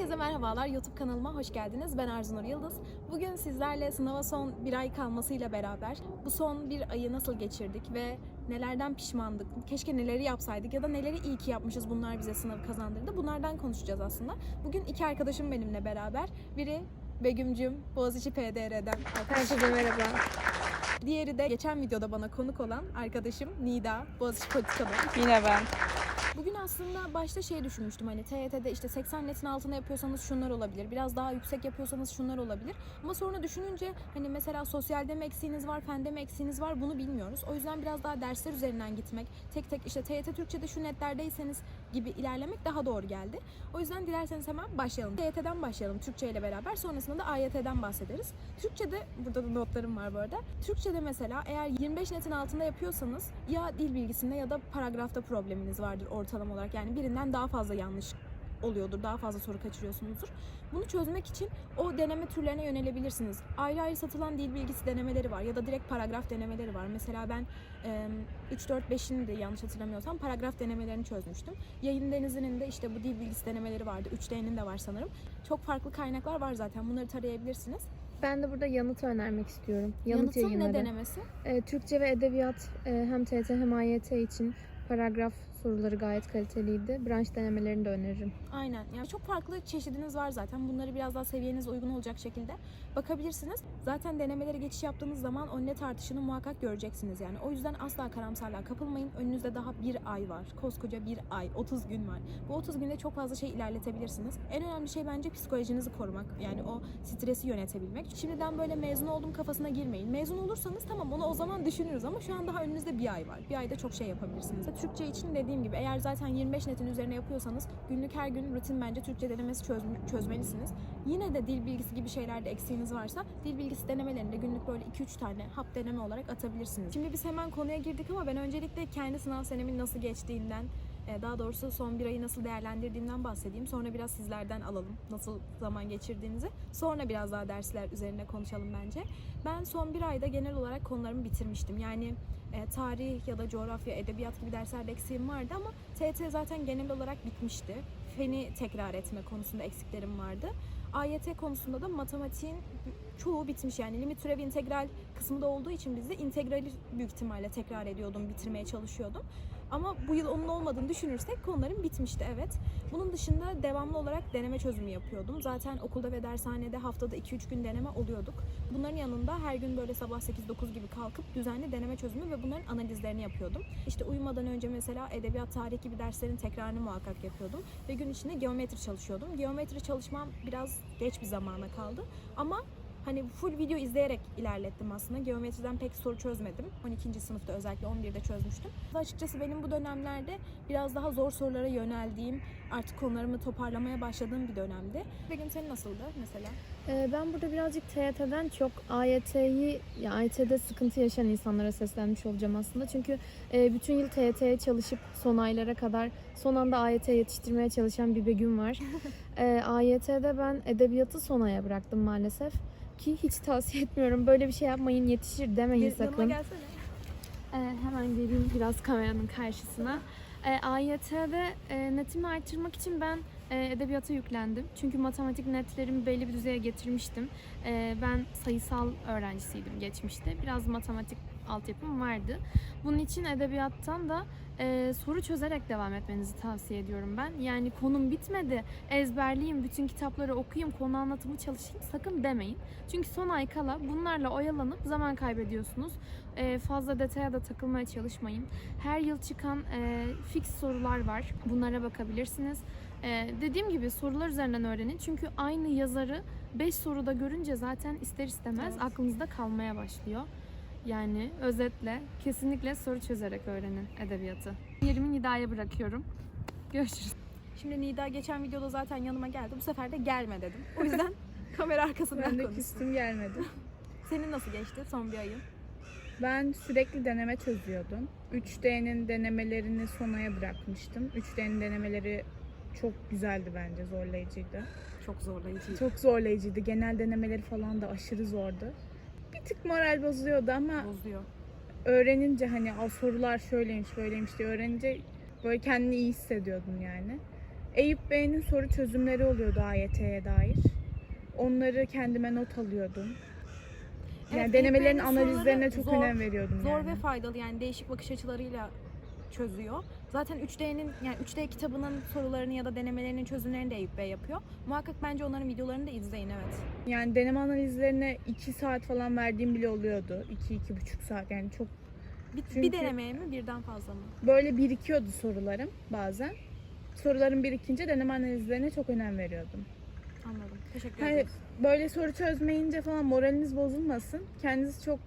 Herkese merhabalar. YouTube kanalıma hoş geldiniz. Ben Arzu Nur Yıldız. Bugün sizlerle sınava son bir ay kalmasıyla beraber bu son bir ayı nasıl geçirdik ve nelerden pişmandık, keşke neleri yapsaydık ya da neleri iyi ki yapmışız bunlar bize sınavı kazandırdı. Bunlardan konuşacağız aslında. Bugün iki arkadaşım benimle beraber. Biri Begüm'cüm Boğaziçi PDR'den. Herkese merhaba. Diğeri de geçen videoda bana konuk olan arkadaşım Nida Boğaziçi Politika'dan. Yine ben. Bugün aslında başta şey düşünmüştüm hani TYT'de işte 80 netin altında yapıyorsanız şunlar olabilir. Biraz daha yüksek yapıyorsanız şunlar olabilir. Ama sonra düşününce hani mesela sosyalde mi eksiğiniz var, fende mi eksiğiniz var bunu bilmiyoruz. O yüzden biraz daha dersler üzerinden gitmek, tek tek işte TYT Türkçe'de şu netlerdeyseniz gibi ilerlemek daha doğru geldi. O yüzden dilerseniz hemen başlayalım. TYT'den başlayalım Türkçe ile beraber. Sonrasında da AYT'den bahsederiz. Türkçe'de, burada da notlarım var bu arada. Türkçe'de mesela eğer 25 netin altında yapıyorsanız ya dil bilgisinde ya da paragrafta probleminiz vardır ortalama olarak. Yani birinden daha fazla yanlış oluyordur, daha fazla soru kaçırıyorsunuzdur. Bunu çözmek için o deneme türlerine yönelebilirsiniz. Ayrı ayrı satılan dil bilgisi denemeleri var ya da direkt paragraf denemeleri var. Mesela ben e, 3, 4, 5'in de yanlış hatırlamıyorsam paragraf denemelerini çözmüştüm. Yayın Denizi'nin de işte bu dil bilgisi denemeleri vardı. 3D'nin de var sanırım. Çok farklı kaynaklar var zaten. Bunları tarayabilirsiniz. Ben de burada yanıt önermek istiyorum. Yanıt Yanıtın yayınları. ne denemesi? Ee, Türkçe ve edebiyat e, hem TET hem AYT için paragraf soruları gayet kaliteliydi. Branş denemelerini de öneririm. Aynen. Yani çok farklı çeşidiniz var zaten. Bunları biraz daha seviyenize uygun olacak şekilde bakabilirsiniz. Zaten denemelere geçiş yaptığınız zaman o net artışını muhakkak göreceksiniz yani. O yüzden asla karamsarlığa kapılmayın. Önünüzde daha bir ay var. Koskoca bir ay, 30 gün var. Bu 30 günde çok fazla şey ilerletebilirsiniz. En önemli şey bence psikolojinizi korumak. Yani o stresi yönetebilmek. Şimdiden böyle mezun oldum kafasına girmeyin. Mezun olursanız tamam onu o zaman düşünürüz ama şu an daha önünüzde bir ay var. Bir ayda çok şey yapabilirsiniz. Türkçe için dediğim gibi eğer zaten 25 netin üzerine yapıyorsanız günlük her gün rutin bence Türkçe denemesi çöz- çözmelisiniz. Yine de dil bilgisi gibi şeylerde eksiğiniz varsa dil bilgisi denemelerinde günlük böyle 2-3 tane hap deneme olarak atabilirsiniz. Şimdi biz hemen konuya girdik ama ben öncelikle kendi sınav senemin nasıl geçtiğinden daha doğrusu son bir ayı nasıl değerlendirdiğimden bahsedeyim. Sonra biraz sizlerden alalım nasıl zaman geçirdiğinizi. Sonra biraz daha dersler üzerine konuşalım bence. Ben son bir ayda genel olarak konularımı bitirmiştim. Yani e, tarih ya da coğrafya, edebiyat gibi derslerde eksiğim vardı ama TET zaten genel olarak bitmişti. Feni tekrar etme konusunda eksiklerim vardı. AYT konusunda da matematiğin çoğu bitmiş yani limit türev integral kısmı da olduğu için bizde integrali büyük ihtimalle tekrar ediyordum, bitirmeye çalışıyordum. Ama bu yıl onun olmadığını düşünürsek konularım bitmişti evet. Bunun dışında devamlı olarak deneme çözümü yapıyordum. Zaten okulda ve dershanede haftada 2-3 gün deneme oluyorduk. Bunların yanında her gün böyle sabah 8-9 gibi kalkıp düzenli deneme çözümü ve bunların analizlerini yapıyordum. İşte uyumadan önce mesela edebiyat, tarih gibi derslerin tekrarını muhakkak yapıyordum. Ve gün içinde geometri çalışıyordum. Geometri çalışmam biraz geç bir zamana kaldı. Ama hani full video izleyerek ilerlettim aslında. Geometriden pek soru çözmedim. 12. sınıfta özellikle 11'de çözmüştüm. Açıkçası benim bu dönemlerde biraz daha zor sorulara yöneldiğim, artık konularımı toparlamaya başladığım bir dönemdi. Begüm senin nasıldı mesela? Ee, ben burada birazcık TYT'den çok AYT'yi, ya AYT'de sıkıntı yaşayan insanlara seslenmiş olacağım aslında. Çünkü e, bütün yıl TYT'ye çalışıp son aylara kadar son anda AYT yetiştirmeye çalışan bir Begüm var. e, AYT'de ben edebiyatı son aya bıraktım maalesef. Ki hiç tavsiye etmiyorum. Böyle bir şey yapmayın, yetişir demeyin Yanıma sakın. gelsene. Ee, hemen geleyim biraz kameranın karşısına. Ee, AYT'de e, netimi artırmak için ben e, edebiyata yüklendim. Çünkü matematik netlerimi belli bir düzeye getirmiştim. Ee, ben sayısal öğrencisiydim geçmişte. Biraz matematik altyapım vardı. Bunun için edebiyattan da e, soru çözerek devam etmenizi tavsiye ediyorum ben. Yani konum bitmedi, ezberleyeyim, bütün kitapları okuyayım, konu anlatımı çalışayım sakın demeyin. Çünkü son ay kala bunlarla oyalanıp zaman kaybediyorsunuz. E, fazla detaya da takılmaya çalışmayın. Her yıl çıkan e, fix sorular var. Bunlara bakabilirsiniz. E, dediğim gibi sorular üzerinden öğrenin. Çünkü aynı yazarı 5 soruda görünce zaten ister istemez Evet. aklınızda kalmaya başlıyor. Yani özetle kesinlikle soru çözerek öğrenin edebiyatı. Yerimi Nida'ya bırakıyorum. Görüşürüz. Şimdi Nida geçen videoda zaten yanıma geldi. Bu sefer de gelme dedim. O yüzden kamera arkasından Ben de konuştum. küstüm gelmedi. Senin nasıl geçti son bir ayın? Ben sürekli deneme çözüyordum. 3D'nin denemelerini sonaya bırakmıştım. 3D'nin denemeleri çok güzeldi bence, zorlayıcıydı. Çok zorlayıcıydı. Çok zorlayıcıydı. Genel denemeleri falan da aşırı zordu. Bir tık moral bozuyordu ama bozuyor. öğrenince hani o sorular şöyleymiş böyleymiş diye öğrenince böyle kendini iyi hissediyordum yani. Eyüp Bey'in soru çözümleri oluyordu AYT'ye dair. Onları kendime not alıyordum. Yani Evet, denemelerin analizlerine soruları çok önem veriyordum Zor yani. ve faydalı yani değişik bakış açılarıyla çözüyor. Zaten 3D'nin yani 3D kitabının sorularını ya da denemelerinin çözümlerini de Eyüp Bey yapıyor. Muhakkak bence onların videolarını da izleyin evet. Yani deneme analizlerine 2 saat falan verdiğim bile oluyordu. 2-2,5 saat yani çok Bir, Çünkü- bir denemeye mi birden fazla mı? böyle birikiyordu sorularım bazen. Sorularım birikince deneme analizlerine çok önem veriyordum. Anladım. Teşekkür Hani ederiz. böyle soru çözmeyince falan moraliniz bozulmasın. Kendinizi çok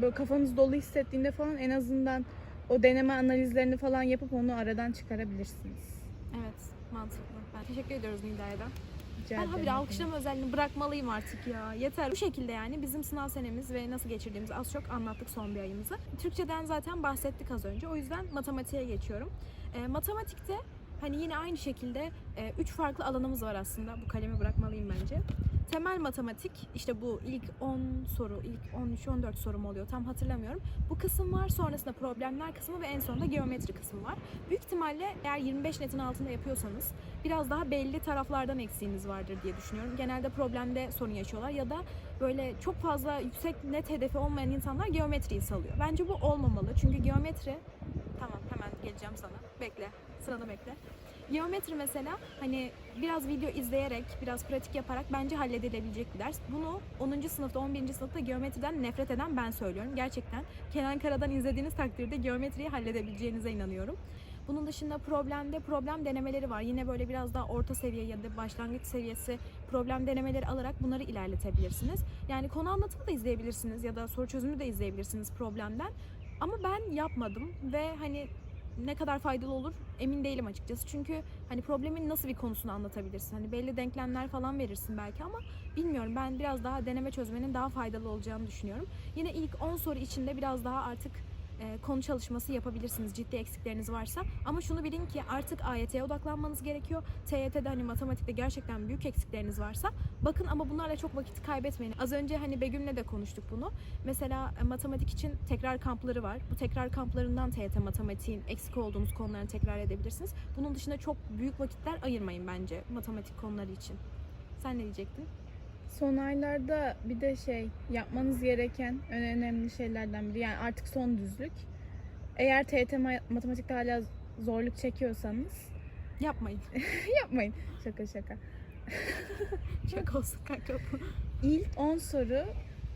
böyle kafanız dolu hissettiğinde falan en azından o deneme analizlerini falan yapıp onu aradan çıkarabilirsiniz. Evet mantıklı. Ben teşekkür ediyoruz Nida'ya da. Rica Ben habire alkışlama özelliğini bırakmalıyım artık ya. Yeter. Bu şekilde yani bizim sınav senemiz ve nasıl geçirdiğimizi az çok anlattık son bir ayımızı. Türkçeden zaten bahsettik az önce. O yüzden matematiğe geçiyorum. E, matematikte hani yine aynı şekilde e, üç farklı alanımız var aslında. Bu kalemi bırakmalıyım bence. Temel matematik işte bu ilk 10 soru, ilk 13-14 sorum oluyor tam hatırlamıyorum. Bu kısım var. Sonrasında problemler kısmı ve en sonunda geometri kısmı var. Büyük ihtimalle eğer 25 netin altında yapıyorsanız biraz daha belli taraflardan eksiğiniz vardır diye düşünüyorum. Genelde problemde sorun yaşıyorlar ya da böyle çok fazla yüksek net hedefi olmayan insanlar geometriyi salıyor. Bence bu olmamalı. Çünkü geometri tamam hemen geleceğim sana. Bekle. Sırada bekle. Geometri mesela hani biraz video izleyerek, biraz pratik yaparak bence halledilebilecek bir ders. Bunu 10. sınıfta, 11. sınıfta geometriden nefret eden ben söylüyorum. Gerçekten Kenan Kara'dan izlediğiniz takdirde geometriyi halledebileceğinize inanıyorum. Bunun dışında problemde problem denemeleri var. Yine böyle biraz daha orta seviye ya da başlangıç seviyesi problem denemeleri alarak bunları ilerletebilirsiniz. Yani konu anlatımı da izleyebilirsiniz ya da soru çözümü de izleyebilirsiniz problemden. Ama ben yapmadım ve hani ne kadar faydalı olur emin değilim açıkçası. Çünkü hani problemin nasıl bir konusunu anlatabilirsin. Hani belli denklemler falan verirsin belki ama bilmiyorum. Ben biraz daha deneme çözmenin daha faydalı olacağını düşünüyorum. Yine ilk 10 soru içinde biraz daha artık konu çalışması yapabilirsiniz ciddi eksikleriniz varsa. Ama şunu bilin ki artık AYT'ye odaklanmanız gerekiyor. TYT'de hani matematikte gerçekten büyük eksikleriniz varsa bakın ama bunlarla çok vakit kaybetmeyin. Az önce hani Begüm'le de konuştuk bunu. Mesela e, matematik için tekrar kampları var. Bu tekrar kamplarından TYT matematiğin eksik olduğunuz konularını tekrar edebilirsiniz. Bunun dışında çok büyük vakitler ayırmayın bence matematik konuları için. Sen ne diyecektin? Son aylarda bir de şey yapmanız gereken en önemli şeylerden biri yani artık son düzlük. Eğer TYT ma- matematikte hala zorluk çekiyorsanız Yapmayın. yapmayın. Şaka şaka. Şaka olsun kanka. İlk 10 soru,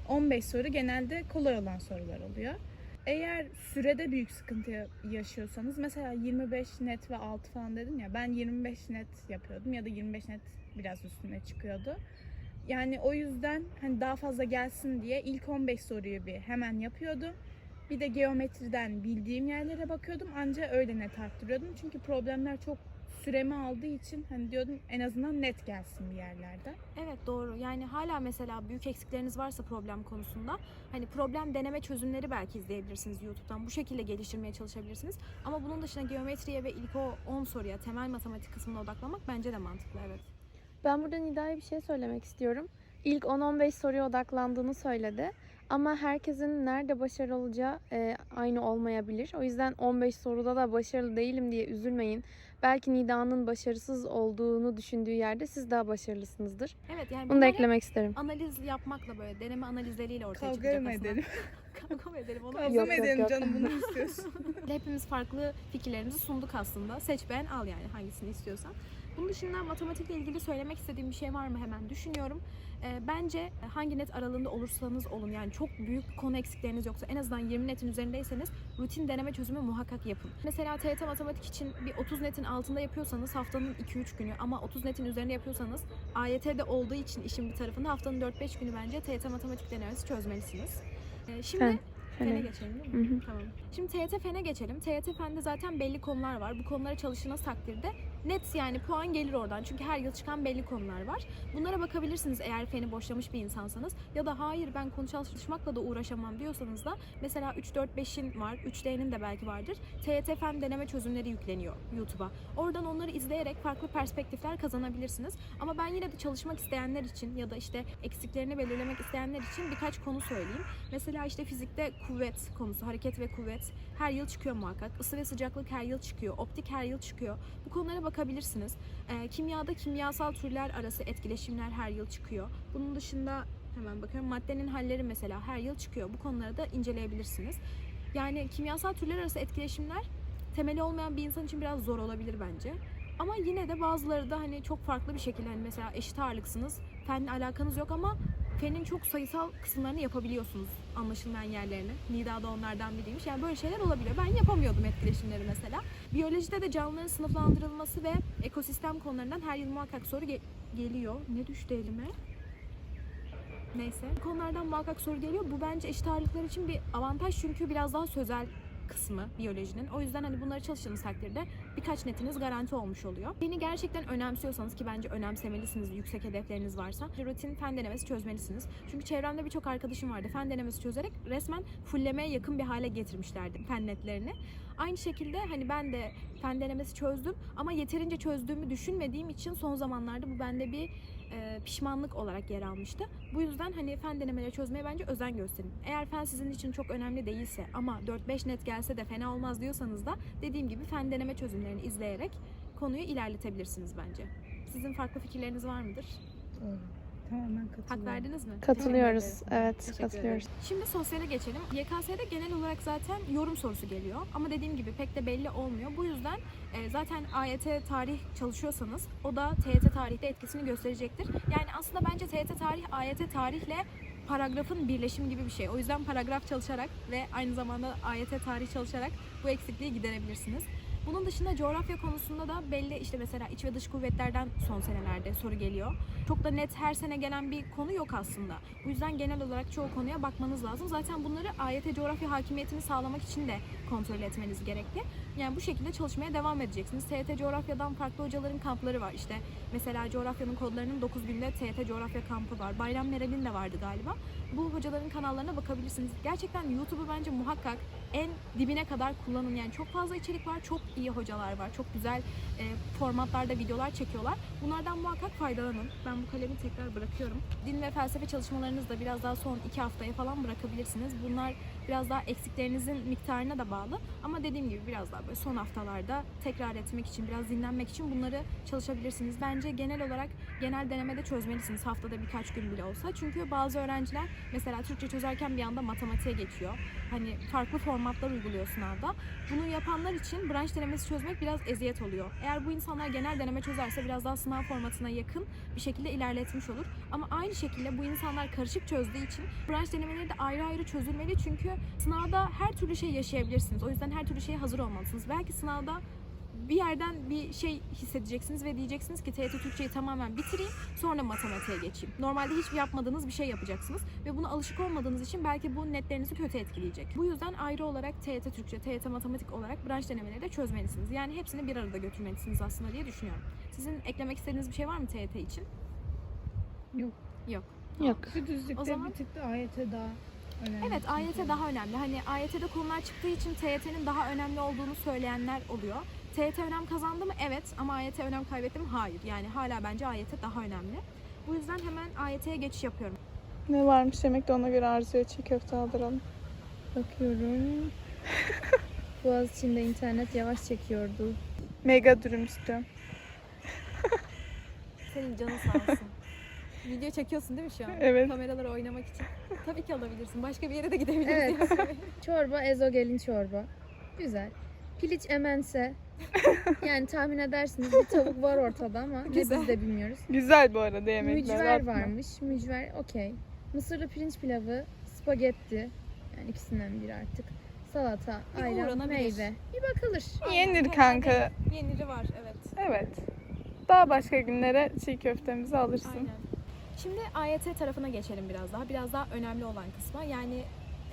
15 soru genelde kolay olan sorular oluyor. Eğer sürede büyük sıkıntı yaşıyorsanız mesela 25 net ve 6 falan dedim ya ben 25 net yapıyordum ya da 25 net biraz üstüne çıkıyordu. Yani o yüzden hani daha fazla gelsin diye ilk 15 soruyu bir hemen yapıyordum. Bir de geometriden bildiğim yerlere bakıyordum. Anca öyle net arttırıyordum. Çünkü problemler çok süremi aldığı için hani diyordum en azından net gelsin bir yerlerde. Evet doğru. Yani hala mesela büyük eksikleriniz varsa problem konusunda hani problem deneme çözümleri belki izleyebilirsiniz YouTube'dan. Bu şekilde geliştirmeye çalışabilirsiniz. Ama bunun dışında geometriye ve ilk o 10 soruya temel matematik kısmına odaklanmak bence de mantıklı evet. Ben burada Nida'ya bir şey söylemek istiyorum. İlk 10-15 soruya odaklandığını söyledi. Ama herkesin nerede başarılı olacağı e, aynı olmayabilir. O yüzden 15 soruda da başarılı değilim diye üzülmeyin. Belki Nida'nın başarısız olduğunu düşündüğü yerde siz daha başarılısınızdır. Evet yani Bunu da eklemek isterim. analiz yapmakla böyle deneme analizleriyle ortaya Kavga çıkacak mı aslında. edelim? Kavga mı edelim? Onu Kavga Yok, mı yok, edelim yok. canım bunu istiyorsun? Hepimiz farklı fikirlerimizi sunduk aslında. Seç beğen al yani hangisini istiyorsan. Bunun dışında matematikle ilgili söylemek istediğim bir şey var mı hemen düşünüyorum. Ee, bence hangi net aralığında olursanız olun yani çok büyük konu eksikleriniz yoksa en azından 20 netin üzerindeyseniz rutin deneme çözümü muhakkak yapın. Mesela TYT matematik için bir 30 netin altında yapıyorsanız haftanın 2-3 günü ama 30 netin üzerinde yapıyorsanız AYT'de olduğu için işin bir tarafında haftanın 4-5 günü bence TYT matematik denemesi çözmelisiniz. Ee, şimdi Fene fene. geçelim değil mi? Hı hı. Tamam. Şimdi TYT Fen'e geçelim. TYT Fen'de zaten belli konular var. Bu konulara çalıştığınız takdirde net yani puan gelir oradan. Çünkü her yıl çıkan belli konular var. Bunlara bakabilirsiniz eğer Fen'i boşlamış bir insansanız. Ya da hayır ben konu çalışmakla da uğraşamam diyorsanız da mesela 3 4 5'in var. 3D'nin de belki vardır. TYT Fen deneme çözümleri yükleniyor YouTube'a. Oradan onları izleyerek farklı perspektifler kazanabilirsiniz. Ama ben yine de çalışmak isteyenler için ya da işte eksiklerini belirlemek isteyenler için birkaç konu söyleyeyim. Mesela işte fizikte kuvvet konusu, hareket ve kuvvet her yıl çıkıyor muhakkak. Isı ve sıcaklık her yıl çıkıyor. Optik her yıl çıkıyor. Bu konulara bakabilirsiniz. Ee, kimyada kimyasal türler arası etkileşimler her yıl çıkıyor. Bunun dışında hemen bakıyorum maddenin halleri mesela her yıl çıkıyor. Bu konuları da inceleyebilirsiniz. Yani kimyasal türler arası etkileşimler temeli olmayan bir insan için biraz zor olabilir bence. Ama yine de bazıları da hani çok farklı bir şekilde hani mesela eşit ağırlıksınız. Fenle alakanız yok ama fenin çok sayısal kısımlarını yapabiliyorsunuz anlaşılmayan yerlerini. Nida da onlardan biriymiş. Yani böyle şeyler olabiliyor. Ben yapamıyordum etkileşimleri mesela. Biyolojide de canlıların sınıflandırılması ve ekosistem konularından her yıl muhakkak soru ge- geliyor. Ne düştü elime? Neyse. Bu konulardan muhakkak soru geliyor. Bu bence eşit ağırlıklar için bir avantaj çünkü biraz daha sözel kısmı biyolojinin. O yüzden hani bunları çalıştığınız takdirde birkaç netiniz garanti olmuş oluyor. Beni gerçekten önemsiyorsanız ki bence önemsemelisiniz yüksek hedefleriniz varsa rutin fen denemesi çözmelisiniz. Çünkü çevremde birçok arkadaşım vardı. Fen denemesi çözerek resmen fullemeye yakın bir hale getirmişlerdi fen netlerini. Aynı şekilde hani ben de fen denemesi çözdüm ama yeterince çözdüğümü düşünmediğim için son zamanlarda bu bende bir e, pişmanlık olarak yer almıştı. Bu yüzden hani fen denemeleri çözmeye bence özen gösterin. Eğer fen sizin için çok önemli değilse ama 4-5 net gelse de fena olmaz diyorsanız da dediğim gibi fen deneme çözümlerini izleyerek konuyu ilerletebilirsiniz bence. Sizin farklı fikirleriniz var mıdır? Doğru. Tamamen katılıyorum. Hak verdiniz mi? Katılıyoruz. Evet, Teşekkür katılıyoruz. ederim. Şimdi sosyale geçelim. YKS'de genel olarak zaten yorum sorusu geliyor. Ama dediğim gibi pek de belli olmuyor. Bu yüzden e, zaten AYT tarih çalışıyorsanız o da TYT tarihte etkisini gösterecektir. Yani aslında bence TYT tarih AYT tarihle paragrafın birleşimi gibi bir şey. O yüzden paragraf çalışarak ve aynı zamanda AYT tarih çalışarak bu eksikliği giderebilirsiniz. Bunun dışında coğrafya konusunda da belli işte mesela iç ve dış kuvvetlerden son senelerde soru geliyor. Çok da net her sene gelen bir konu yok aslında. Bu yüzden genel olarak çoğu konuya bakmanız lazım. Zaten bunları AYT coğrafya hakimiyetini sağlamak için de kontrol etmeniz gerekli. Yani bu şekilde çalışmaya devam edeceksiniz. TYT coğrafyadan farklı hocaların kampları var. İşte mesela coğrafyanın kodlarının 9 günde TYT coğrafya kampı var. Bayram Meral'in de vardı galiba. Bu hocaların kanallarına bakabilirsiniz. Gerçekten YouTube'u bence muhakkak en dibine kadar kullanın. Yani çok fazla içerik var, çok iyi hocalar var, çok güzel e, formatlarda videolar çekiyorlar. Bunlardan muhakkak faydalanın. Ben bu kalemi tekrar bırakıyorum. Din ve felsefe çalışmalarınızı da biraz daha son iki haftaya falan bırakabilirsiniz. Bunlar biraz daha eksiklerinizin miktarına da bağlı. Ama dediğim gibi biraz daha böyle son haftalarda tekrar etmek için, biraz dinlenmek için bunları çalışabilirsiniz. Bence genel olarak genel denemede çözmelisiniz haftada birkaç gün bile olsa. Çünkü bazı öğrenciler mesela Türkçe çözerken bir anda matematiğe geçiyor. Hani farklı formatlar uyguluyor sınavda. Bunu yapanlar için branş denemesi çözmek biraz eziyet oluyor. Eğer bu insanlar genel deneme çözerse biraz daha sınav formatına yakın bir şekilde ilerletmiş olur. Ama aynı şekilde bu insanlar karışık çözdüğü için branş denemeleri de ayrı ayrı çözülmeli. Çünkü sınavda her türlü şey yaşayabilirsiniz. O yüzden her türlü şeye hazır olmalısınız. Belki sınavda bir yerden bir şey hissedeceksiniz ve diyeceksiniz ki TYT Türkçeyi tamamen bitireyim sonra matematiğe geçeyim. Normalde hiç yapmadığınız bir şey yapacaksınız ve buna alışık olmadığınız için belki bu netlerinizi kötü etkileyecek. Bu yüzden ayrı olarak TYT Türkçe, TYT Matematik olarak branş denemeleri de çözmelisiniz. Yani hepsini bir arada götürmelisiniz aslında diye düşünüyorum. Sizin eklemek istediğiniz bir şey var mı TYT için? Yok. Yok. Yok. Şu düzlükte O zaman- bir tık da AYT daha önemli. Evet. AYT daha önemli. Hani AYT'de konular çıktığı için TYT'nin daha önemli olduğunu söyleyenler oluyor. TYT önem kazandı mı? Evet. Ama AYT önem kaybetti mi? Hayır. Yani hala bence AYT daha önemli. Bu yüzden hemen AYT'ye geçiş yapıyorum. Ne varmış yemekte ona göre Arzu'ya çiğ köfte aldıralım. Bakıyorum. Boğaziçi'nde internet yavaş çekiyordu. Mega dürüm istiyorum. Senin canın sağ olsun. Video çekiyorsun değil mi şu an? Evet. Kameralara oynamak için. Tabii ki alabilirsin. Başka bir yere de gidebiliriz. Evet. Çorba ezogelin çorba. Güzel. Piliç emense. Yani tahmin edersiniz bir tavuk var ortada ama ne biz Güzel. de bilmiyoruz. Güzel bu arada yemekler. Mücver atma. varmış. Mücver okey. Mısırlı pirinç pilavı, spagetti. Yani ikisinden biri artık. Salata, Bir ayran, uğranabilir. meyve. Bir bakılır. Yenir Aynen, kanka. herhalde Yeniri var evet. Evet. Daha başka günlere çiğ köftemizi alırsın. Aynen. Şimdi AYT tarafına geçelim biraz daha. Biraz daha önemli olan kısma. Yani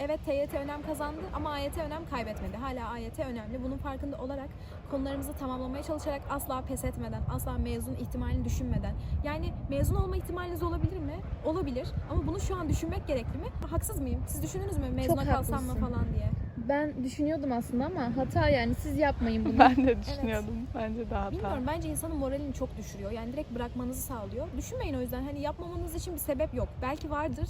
evet TYT önem kazandı ama AYT önem kaybetmedi. Hala AYT önemli. Bunun farkında olarak konularımızı tamamlamaya çalışarak asla pes etmeden, asla mezun ihtimalini düşünmeden. Yani mezun olma ihtimaliniz olabilir mi? Olabilir. Ama bunu şu an düşünmek gerekli mi? Haksız mıyım? Siz düşündünüz mü mezuna kalsam mı haklısın. falan diye? Ben düşünüyordum aslında ama hata yani siz yapmayın bunu. Ben de düşünüyordum. Bence daha hata. Bilmiyorum bence insanın moralini çok düşürüyor. Yani direkt bırakmanızı sağlıyor. Düşünmeyin o yüzden hani yapmamanız için bir sebep yok. Belki vardır.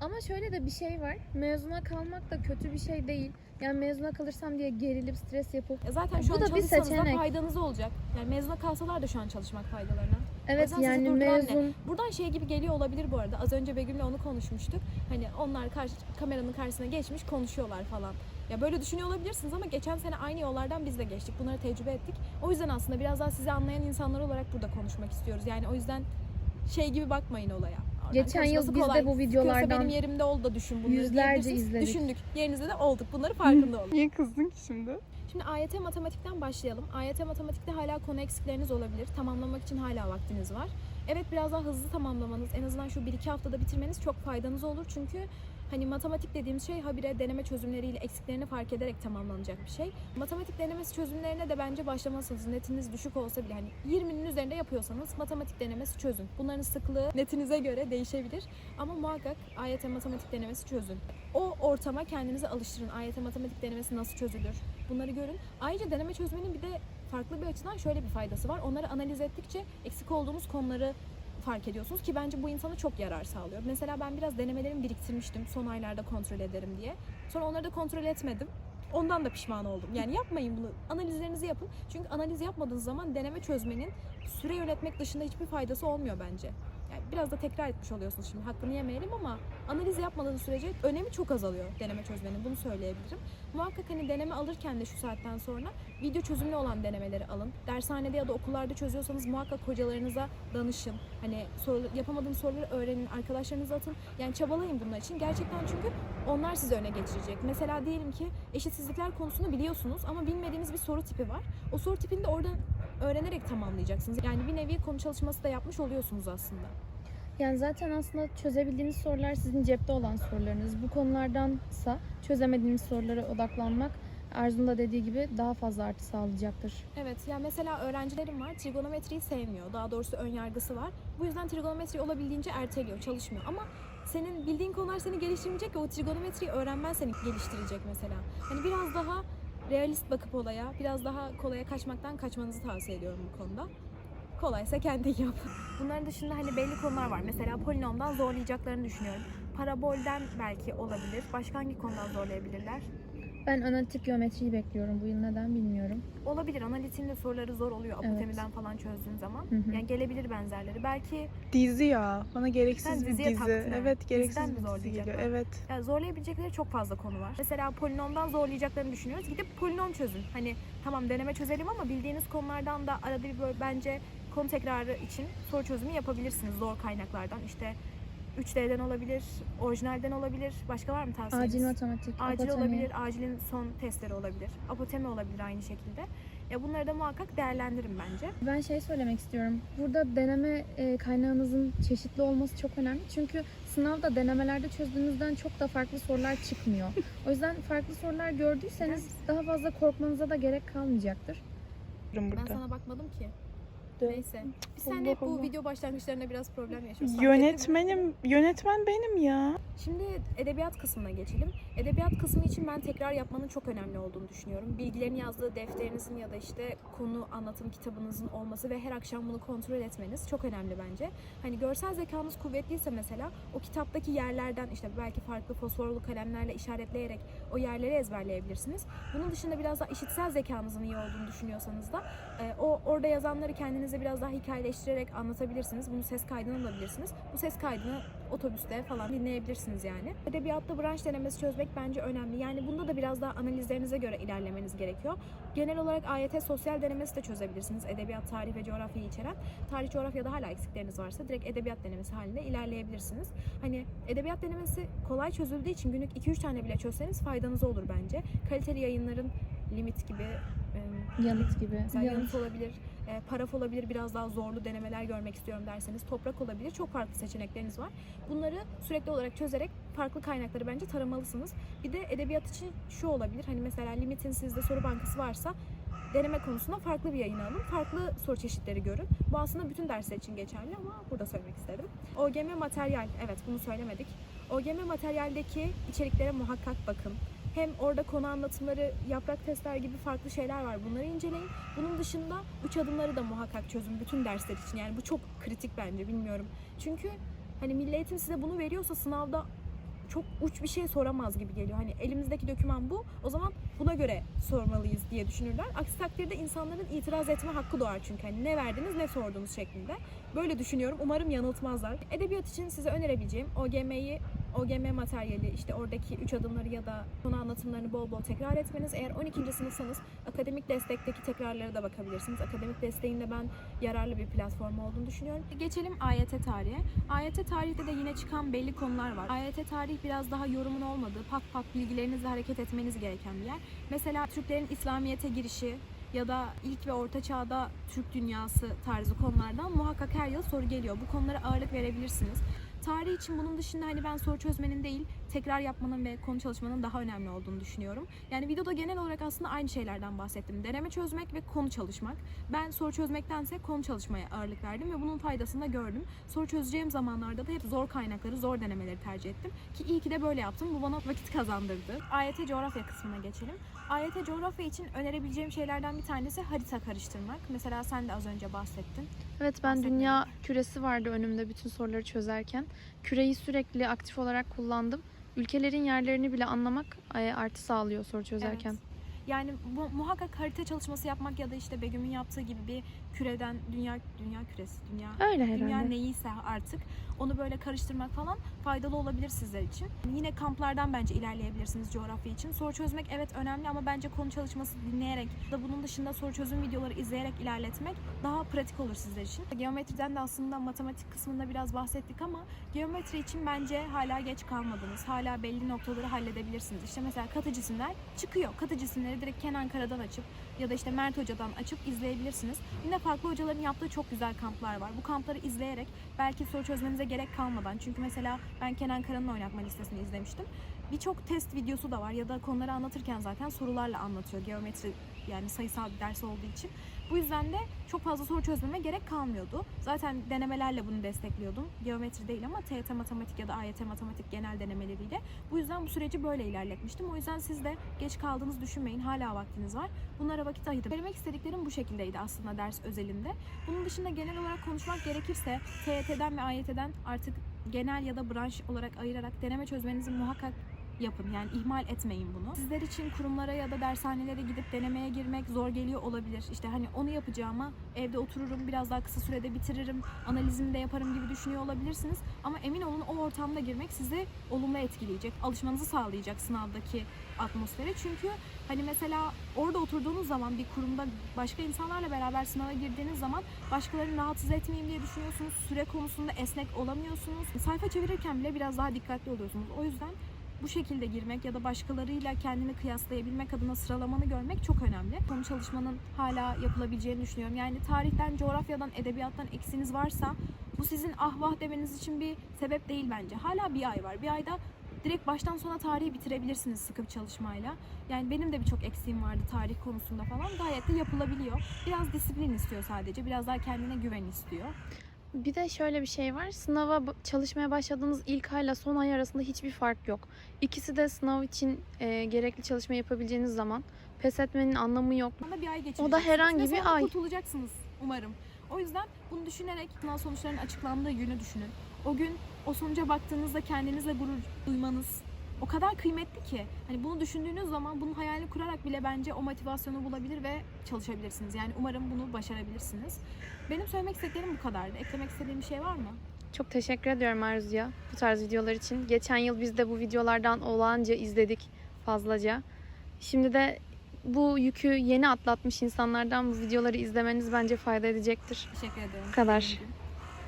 Ama şöyle de bir şey var. Mezuna kalmak da kötü bir şey değil. Yani mezuna kalırsam diye gerilip stres yapıp E zaten şu Bu an da bir seçenek. faydanız olacak. Yani mezuna kalsalar da şu an çalışmak faydalarına. evet yani durduran ne? mezun Buradan şey gibi geliyor olabilir bu arada. Az önce Begüm'le onu konuşmuştuk. Hani onlar karşı, kameranın karşısına geçmiş konuşuyorlar falan. Ya böyle düşünüyor olabilirsiniz ama geçen sene aynı yollardan biz de geçtik. Bunları tecrübe ettik. O yüzden aslında biraz daha sizi anlayan insanlar olarak burada konuşmak istiyoruz. Yani o yüzden şey gibi bakmayın olaya. Geçen yıl biz kolay. de bu Sıkıyorsa videolardan benim yerimde ol da düşün bunları yüzlerce izledik. Düşündük. Yerinizde de olduk. Bunları farkında olun. Niye kızdın ki şimdi? Şimdi AYT matematikten başlayalım. AYT matematikte hala konu eksikleriniz olabilir. Tamamlamak için hala vaktiniz var. Evet biraz daha hızlı tamamlamanız, en azından şu 1-2 haftada bitirmeniz çok faydanız olur. Çünkü hani matematik dediğimiz şey habire deneme çözümleriyle eksiklerini fark ederek tamamlanacak bir şey. Matematik denemesi çözümlerine de bence başlamalısınız. Netiniz düşük olsa bile hani 20'nin üzerinde yapıyorsanız matematik denemesi çözün. Bunların sıklığı netinize göre değişebilir. Ama muhakkak AYT matematik denemesi çözün. O ortama kendinizi alıştırın. AYT matematik denemesi nasıl çözülür? Bunları görün. Ayrıca deneme çözmenin bir de farklı bir açıdan şöyle bir faydası var. Onları analiz ettikçe eksik olduğunuz konuları fark ediyorsunuz ki bence bu insana çok yarar sağlıyor. Mesela ben biraz denemelerimi biriktirmiştim son aylarda kontrol ederim diye. Sonra onları da kontrol etmedim. Ondan da pişman oldum. Yani yapmayın bunu. Analizlerinizi yapın. Çünkü analiz yapmadığınız zaman deneme çözmenin süre yönetmek dışında hiçbir faydası olmuyor bence. Yani biraz da tekrar etmiş oluyorsunuz şimdi. Hakkını yemeyelim ama analiz yapmadığınız sürece önemi çok azalıyor deneme çözmenin. Bunu söyleyebilirim. Muhakkak hani deneme alırken de şu saatten sonra video çözümlü olan denemeleri alın. Dershanede ya da okullarda çözüyorsanız muhakkak hocalarınıza danışın. Hani soru, yapamadığınız soruları öğrenin, arkadaşlarınıza atın. Yani çabalayın bunlar için. Gerçekten çünkü onlar sizi öne geçirecek. Mesela diyelim ki eşitsizlikler konusunu biliyorsunuz ama bilmediğiniz bir soru tipi var. O soru tipini de oradan öğrenerek tamamlayacaksınız. Yani bir nevi konu çalışması da yapmış oluyorsunuz aslında. Yani zaten aslında çözebildiğiniz sorular sizin cepte olan sorularınız. Bu konulardansa çözemediğiniz sorulara odaklanmak Arzu'nun da dediği gibi daha fazla artı sağlayacaktır. Evet, yani mesela öğrencilerim var, trigonometriyi sevmiyor. Daha doğrusu ön yargısı var. Bu yüzden trigonometri olabildiğince erteliyor, çalışmıyor. Ama senin bildiğin konular seni geliştirmeyecek ve o trigonometriyi öğrenmen seni geliştirecek mesela. Hani biraz daha realist bakıp olaya, biraz daha kolaya kaçmaktan kaçmanızı tavsiye ediyorum bu konuda. Kolaysa kendi yap. Bunların dışında hani belli konular var. Mesela polinomdan zorlayacaklarını düşünüyorum. Parabolden belki olabilir. Başka hangi konudan zorlayabilirler? Ben analitik geometriyi bekliyorum bu yıl neden bilmiyorum. Olabilir. Analitiğin de soruları zor oluyor. Evet. Apotemiden falan çözdüğün zaman. Hı hı. Yani gelebilir benzerleri. Belki Dizi ya. Bana Sen gereksiz bir diziye dizi. taktın ha. Evet gereksiz Diziden mi bir dizi zorlayacaklar? geliyor. Evet. yani zorlayabilecekleri çok fazla konu var. Mesela polinomdan zorlayacaklarını düşünüyoruz. Gidip polinom çözün. Hani tamam deneme çözelim ama bildiğiniz konulardan da arada bir böyle bence konu tekrarı için soru çözümü yapabilirsiniz zor kaynaklardan. İşte 3D'den olabilir, orijinalden olabilir. Başka var mı tavsiyeniz? Acil matematik, Acil apotemi. olabilir, acilin son testleri olabilir. Apotemi olabilir aynı şekilde. Ya bunları da muhakkak değerlendirin bence. Ben şey söylemek istiyorum. Burada deneme e, kaynağınızın çeşitli olması çok önemli. Çünkü sınavda denemelerde çözdüğünüzden çok da farklı sorular çıkmıyor. O yüzden farklı sorular gördüyseniz daha fazla korkmanıza da gerek kalmayacaktır. Ben sana bakmadım ki. Neyse. Biz Allah seninle hep bu video başlangıçlarında biraz problem yaşıyoruz. fark ettin mi? Yönetmenim, yönetmen benim ya. Şimdi edebiyat kısmına geçelim. Edebiyat kısmı için ben tekrar yapmanın çok önemli olduğunu düşünüyorum. Bilgilerin yazdığı defterinizin ya da işte konu anlatım kitabınızın olması ve her akşam bunu kontrol etmeniz çok önemli bence. Hani görsel zekanız kuvvetliyse mesela o kitaptaki yerlerden işte belki farklı fosforlu kalemlerle işaretleyerek o yerleri ezberleyebilirsiniz. Bunun dışında biraz daha işitsel zekanızın iyi olduğunu düşünüyorsanız da e, o orada yazanları kendinize biraz daha hikayeleştirerek anlatabilirsiniz. Bunu ses kaydını alabilirsiniz. Bu ses kaydını otobüste falan dinleyebilirsiniz yani. Edebiyatta branş denemesi çözmek bence önemli. Yani bunda da biraz daha analizlerinize göre ilerlemeniz gerekiyor. Genel olarak AYT sosyal denemesi de çözebilirsiniz. Edebiyat, tarih ve coğrafyayı içeren. Tarih, coğrafyada hala eksikleriniz varsa direkt edebiyat denemesi halinde ilerleyebilirsiniz. Hani edebiyat denemesi kolay çözüldüğü için günlük 2-3 tane bile çözseniz faydanız olur bence. Kaliteli yayınların limit gibi e, Yanıt gibi. Mesela Yanıt. yanıt olabilir, e, paraf olabilir, biraz daha zorlu denemeler görmek istiyorum derseniz toprak olabilir. Çok farklı seçenekleriniz var. Bunları sürekli olarak çözerek farklı kaynakları bence taramalısınız. Bir de edebiyat için şu olabilir. Hani mesela limitin sizde soru bankası varsa deneme konusunda farklı bir yayın alın. Farklı soru çeşitleri görün. Bu aslında bütün dersler için geçerli ama burada söylemek istedim. OGM materyal, evet bunu söylemedik. OGM materyaldeki içeriklere muhakkak bakın. Hem orada konu anlatımları, yaprak testler gibi farklı şeyler var. Bunları inceleyin. Bunun dışında üç adımları da muhakkak çözün bütün dersler için. Yani bu çok kritik bence bilmiyorum. Çünkü hani Milli Eğitim size bunu veriyorsa sınavda çok uç bir şey soramaz gibi geliyor. Hani elimizdeki doküman bu. O zaman buna göre sormalıyız diye düşünürler. Aksi takdirde insanların itiraz etme hakkı doğar çünkü. Hani ne verdiniz ne sordunuz şeklinde. Böyle düşünüyorum. Umarım yanıltmazlar. Edebiyat için size önerebileceğim OGM'yi OGM materyali işte oradaki üç adımları ya da konu anlatımlarını bol bol tekrar etmeniz. Eğer 12. sınıfsanız akademik destekteki tekrarlara da bakabilirsiniz. Akademik desteğin de ben yararlı bir platform olduğunu düşünüyorum. Geçelim AYT tarihe. AYT tarihte de yine çıkan belli konular var. AYT tarih biraz daha yorumun olmadığı, pat pat bilgilerinizle hareket etmeniz gereken bir yer. Mesela Türklerin İslamiyet'e girişi ya da ilk ve orta çağda Türk dünyası tarzı konulardan muhakkak her yıl soru geliyor. Bu konulara ağırlık verebilirsiniz. Tarih için bunun dışında hani ben soru çözmenin değil, tekrar yapmanın ve konu çalışmanın daha önemli olduğunu düşünüyorum. Yani videoda genel olarak aslında aynı şeylerden bahsettim. Deneme çözmek ve konu çalışmak. Ben soru çözmektense konu çalışmaya ağırlık verdim ve bunun faydasını da gördüm. Soru çözeceğim zamanlarda da hep zor kaynakları, zor denemeleri tercih ettim. Ki iyi ki de böyle yaptım. Bu bana vakit kazandırdı. AYT coğrafya kısmına geçelim. AYT coğrafya için önerebileceğim şeylerden bir tanesi harita karıştırmak. Mesela sen de az önce bahsettin. Evet ben Bahsetmedim. dünya küresi vardı önümde bütün soruları çözerken. Küreyi sürekli aktif olarak kullandım. Ülkelerin yerlerini bile anlamak e, artı sağlıyor soru çözerken. Evet. Yani bu, muhakkak harita çalışması yapmak ya da işte Begüm'ün yaptığı gibi bir küreden dünya dünya küresi, dünya Öyle herhalde. dünya neyiyse artık onu böyle karıştırmak falan faydalı olabilir sizler için. Yine kamplardan bence ilerleyebilirsiniz coğrafya için. Soru çözmek evet önemli ama bence konu çalışması dinleyerek da bunun dışında soru çözüm videoları izleyerek ilerletmek daha pratik olur sizler için. Geometriden de aslında matematik kısmında biraz bahsettik ama geometri için bence hala geç kalmadınız. Hala belli noktaları halledebilirsiniz. İşte mesela katı cisimler çıkıyor. Katı cisimleri direkt Kenan Kara'dan açıp ya da işte Mert Hoca'dan açıp izleyebilirsiniz. Yine farklı hocaların yaptığı çok güzel kamplar var. Bu kampları izleyerek belki soru çözmenize gerek kalmadan çünkü mesela ben Kenan Kara'nın oynatma listesini izlemiştim. Birçok test videosu da var ya da konuları anlatırken zaten sorularla anlatıyor. Geometri yani sayısal bir ders olduğu için. Bu yüzden de çok fazla soru çözmeme gerek kalmıyordu. Zaten denemelerle bunu destekliyordum. Geometri değil ama TYT matematik ya da AYT matematik genel denemeleriyle. Bu yüzden bu süreci böyle ilerletmiştim. O yüzden siz de geç kaldığınızı düşünmeyin. Hala vaktiniz var. Bunlara vakit ayırın. Vermek istediklerim bu şekildeydi aslında ders özelinde. Bunun dışında genel olarak konuşmak gerekirse TYT'den ve AYT'den artık genel ya da branş olarak ayırarak deneme çözmenizi muhakkak yapın. Yani ihmal etmeyin bunu. Sizler için kurumlara ya da dershanelere gidip denemeye girmek zor geliyor olabilir. İşte hani onu yapacağıma evde otururum, biraz daha kısa sürede bitiririm, analizini de yaparım gibi düşünüyor olabilirsiniz. Ama emin olun o ortamda girmek sizi olumlu etkileyecek. Alışmanızı sağlayacak sınavdaki atmosferi. Çünkü hani mesela orada oturduğunuz zaman bir kurumda başka insanlarla beraber sınava girdiğiniz zaman başkalarını rahatsız etmeyeyim diye düşünüyorsunuz. Süre konusunda esnek olamıyorsunuz. Sayfa çevirirken bile biraz daha dikkatli oluyorsunuz. O yüzden bu şekilde girmek ya da başkalarıyla kendini kıyaslayabilmek adına sıralamanı görmek çok önemli. Konu çalışmanın hala yapılabileceğini düşünüyorum. Yani tarihten, coğrafyadan, edebiyattan eksiniz varsa bu sizin ah vah demeniz için bir sebep değil bence. Hala bir ay var. Bir ayda direkt baştan sona tarihi bitirebilirsiniz sıkı bir çalışmayla. Yani benim de birçok eksiğim vardı tarih konusunda falan. Gayet de yapılabiliyor. Biraz disiplin istiyor sadece. Biraz daha kendine güven istiyor. Bir de şöyle bir şey var. Sınava çalışmaya başladığınız ilk ayla son ay arasında hiçbir fark yok. İkisi de sınav için e, gerekli çalışma yapabileceğiniz zaman pes etmenin anlamı yok. Bir ay. O da herhangi bir ay. kurtulacaksınız umarım. O yüzden bunu düşünerek sınav sonuçlarının açıklandığı günü düşünün. O gün o sonuca baktığınızda kendinizle gurur duymanız o kadar kıymetli ki. Hani bunu düşündüğünüz zaman bunun hayalini kurarak bile bence o motivasyonu bulabilir ve çalışabilirsiniz. Yani umarım bunu başarabilirsiniz. Benim söylemek istediklerim bu kadardı. Eklemek istediğim bir şey var mı? Çok teşekkür ediyorum Arzu'ya bu tarz videolar için. Geçen yıl biz de bu videolardan olağanca izledik fazlaca. Şimdi de bu yükü yeni atlatmış insanlardan bu videoları izlemeniz bence fayda edecektir. Teşekkür ederim. Bu kadar.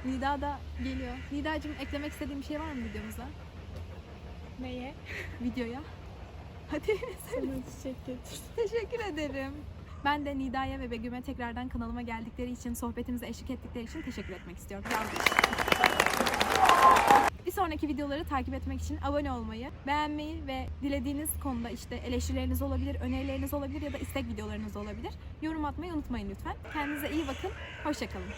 Nida da geliyor. Nida'cığım eklemek istediğin bir şey var mı videomuza? Neye? Videoya. Hadi. Sana çiçek getir. Teşekkür ederim. Ben de Nida'ya ve Begüm'e tekrardan kanalıma geldikleri için, sohbetimize eşlik ettikleri için teşekkür etmek istiyorum. Bir sonraki videoları takip etmek için abone olmayı, beğenmeyi ve dilediğiniz konuda işte eleştirileriniz olabilir, önerileriniz olabilir ya da istek videolarınız olabilir. Yorum atmayı unutmayın lütfen. Kendinize iyi bakın. Hoşçakalın.